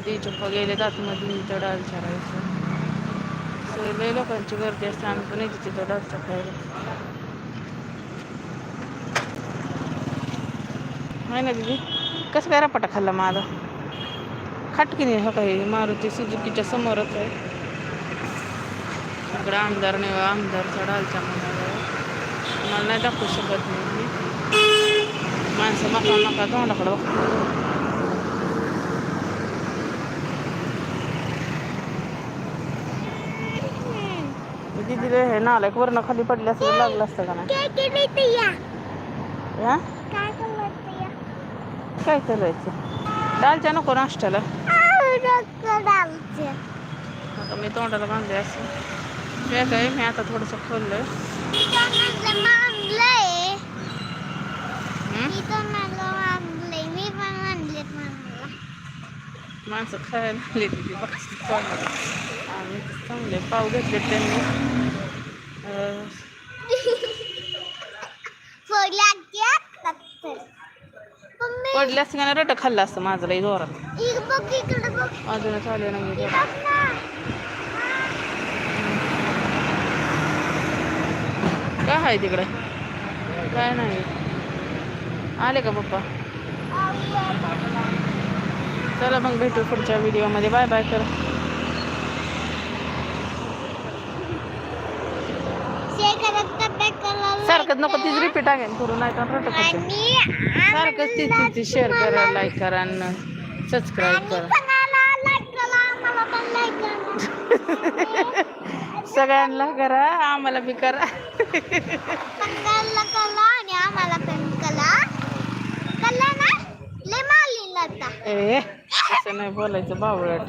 ती चप्पा गेले आतमध्ये तिथं डाल चारायचं. सगळे लय लोकांची गर्दी असते आम्ही पण येते तिथं डालचा खायला आहे ना दिदी कसं काय रपाटा खाल्ला माझा खाटकीने हा काही? मारुती सुजुकीच्या समोरच आहे. इकडे आमदार नाही हो, आमदारचा डालचा म्हणाला मला नाही दाखवू शकत नाही मी. माणसं मका मका तोंडाकडं दीदीला हे नालायक वरनं खाली पडले असं लागलं असतं का नाही? हा? काय करायचं? डालच्या नको नाश्त्याला. आता मी तोंडाला बांधले असं काय काय? मी आता थोडंसं खोललंय. माणसं खायला आली तिथे तोंडाला आणि चांगले पाव घेतले त्यांनी. अं, पडले असते का रट खाल्लं असतं माझं लई जोरात. अजूनच आले नाही काय आहे तिकडे? काय नाही. आले का पप्पा? चला मग भेटू पुढच्या व्हिडिओमध्ये बाय बाय कर. सारखंच नको तीच रिपीट आहे करू नाही तर रट खाते सारखंच ती ती शेअर करा लाईक करा आणि सबस्क्राईब करा. सगळ्यांना करा आम्हाला बी करा. आम्हाला ए असं नाही बोलायचं बावळट.